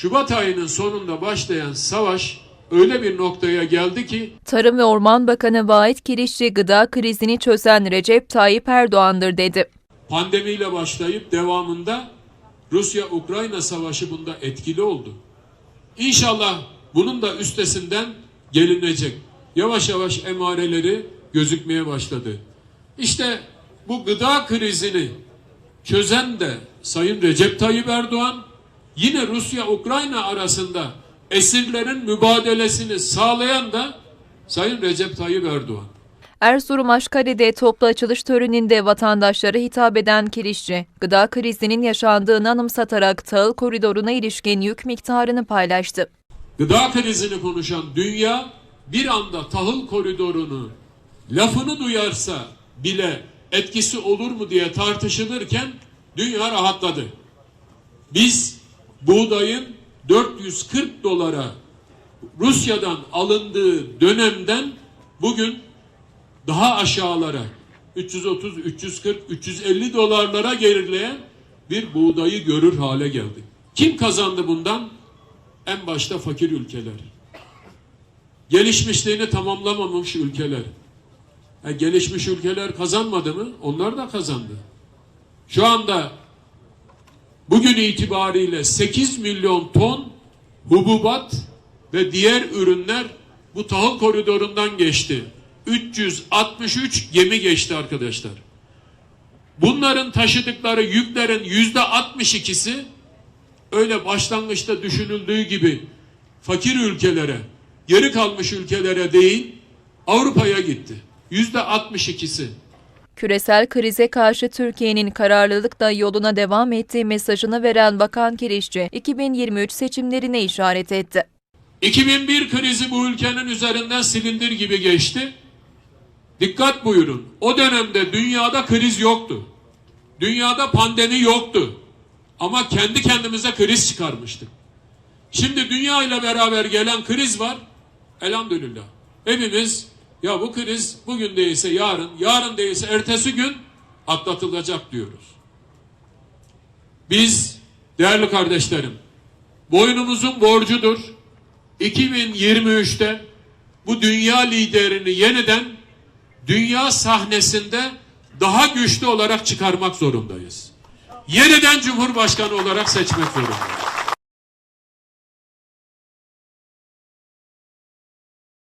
Şubat ayının sonunda başlayan savaş öyle bir noktaya geldi ki Tarım ve Orman Bakanı Vahit Kirişçi gıda krizini çözen Recep Tayyip Erdoğan'dır dedi. pandemiyle başlayıp devamında Rusya-Ukrayna savaşı bunda etkili oldu. İnşallah bunun da üstesinden gelinecek. Yavaş yavaş emareleri gözükmeye başladı. İşte bu gıda krizini çözen de Sayın Recep Tayyip Erdoğan, yine Rusya-Ukrayna arasında esirlerin mübadelesini sağlayan da Sayın Recep Tayyip Erdoğan. Erzurum Aşkale'de toplu açılış töreninde vatandaşlara hitap eden Kirişçi, gıda krizinin yaşandığını anımsatarak tahıl koridoruna ilişkin yük miktarını paylaştı. Gıda krizini konuşan dünya bir anda tahıl koridorunu lafını duyarsa bile etkisi olur mu diye tartışılırken dünya rahatladı. Biz buğdayın 440 dolara Rusya'dan alındığı dönemden bugün daha aşağılara 330, 340, 350 dolarlara gerileyen bir buğdayı görür hale geldik. Kim kazandı bundan? En başta fakir ülkeler. Gelişmişliğini tamamlamamış ülkeler. E, gelişmiş ülkeler kazanmadı mı? Onlar da kazandı. Şu anda bugün itibariyle 8 milyon ton hububat ve diğer ürünler bu tahıl koridorundan geçti. 363 gemi geçti arkadaşlar. Bunların taşıdıkları yüklerin yüzde 62'si öyle başlangıçta düşünüldüğü gibi fakir ülkelere, geri kalmış ülkelere değil Avrupa'ya gitti. Yüzde 62'si. Küresel krize karşı Türkiye'nin kararlılıkla yoluna devam ettiği mesajını veren Bakan Kirişçi, 2023 seçimlerine işaret etti. 2001 krizi bu ülkenin üzerinden silindir gibi geçti. Dikkat buyurun. O dönemde dünyada kriz yoktu. Dünyada pandemi yoktu. Ama kendi kendimize kriz çıkarmıştık. Şimdi dünya ile beraber gelen kriz var. Elhamdülillah. Hepimiz ya bu kriz bugün değilse yarın, yarın değilse ertesi gün atlatılacak diyoruz. Biz değerli kardeşlerim boynumuzun borcudur. 2023'te bu dünya liderini yeniden dünya sahnesinde daha güçlü olarak çıkarmak zorundayız. Yeniden Cumhurbaşkanı olarak seçmek zorundayız.